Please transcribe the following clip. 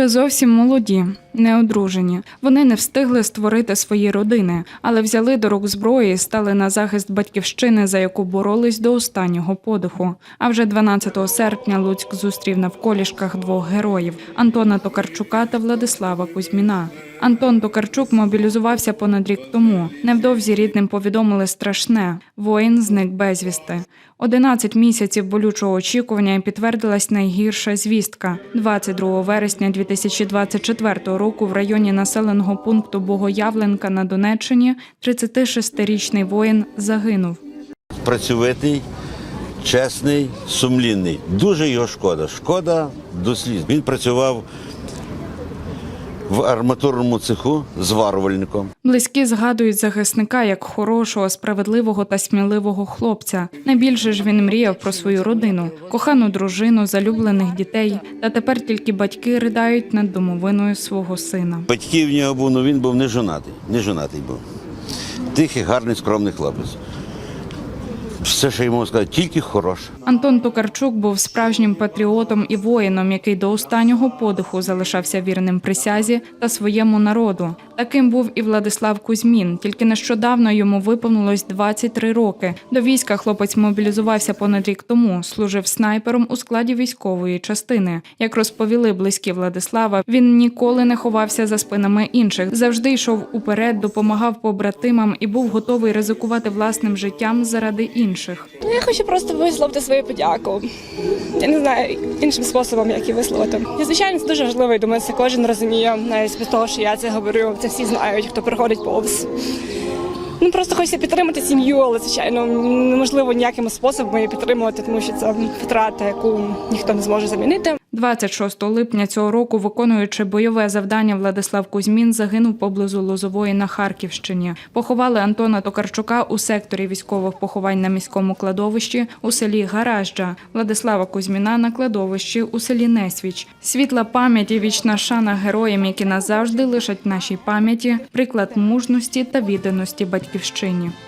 Ще зовсім молоді, неодружені. Вони не встигли створити свої родини, але взяли до рук зброї і стали на захист батьківщини, за яку боролись до останнього подиху. А вже 12 серпня Луцьк зустрів на вколішках двох героїв Антона Токарчука та Владислава Кузьміна. Антон Токарчук мобілізувався понад рік тому. Невдовзі рідним повідомили страшне: воїн зник безвісти. 11 місяців болючого очікування і підтвердилась найгірша звістка. 22 вересня 2024 року в районі населеного пункту Богоявленка на Донеччині 36-річний воїн загинув. працьовитий, чесний, сумлінний. Дуже його шкода. Шкода до сліз. Він працював в арматурному цеху зварювальником. Близькі згадують захисника як хорошого, справедливого та сміливого хлопця. Найбільше ж він мріяв про свою родину, кохану дружину, залюблених дітей. Та тепер тільки батьки ридають над домовиною свого сина. Батьків в нього був, ну він був не жонатий. Не жонатий був. Тихий, гарний, скромний хлопець. Все, що йому сказати, тільки хороше. Антон Токарчук був справжнім патріотом і воїном, який до останнього подиху залишався вірним присязі та своєму народу. Таким був і Владислав Кузьмін. Тільки нещодавно йому виповнилось 23 роки. До війська хлопець мобілізувався понад рік тому. Служив снайпером у складі військової частини. Як розповіли близькі Владислава, він ніколи не ховався за спинами інших, завжди йшов уперед, допомагав побратимам і був готовий ризикувати власним життям заради інших. Ну, я хочу просто висловити свою подяку. Я не знаю іншим способом, як її висловити. І, звичайно, це дуже важливо. і думаю, це кожен розуміє, навіть без того, що я це говорю. Це всі знають, хто приходить повз. Ну просто хочеться підтримати сім'ю, але звичайно неможливо ніяким способом її підтримувати, тому що це втрата, яку ніхто не зможе замінити. 26 липня цього року, виконуючи бойове завдання, Владислав Кузьмін загинув поблизу Лозової на Харківщині. Поховали Антона Токарчука у секторі військових поховань на міському кладовищі у селі Гаражджа, Владислава Кузьміна на кладовищі у селі Несвіч. Світла пам'ять і вічна шана героям, які назавжди лишать в нашій пам'яті приклад мужності та відданості батьківщині.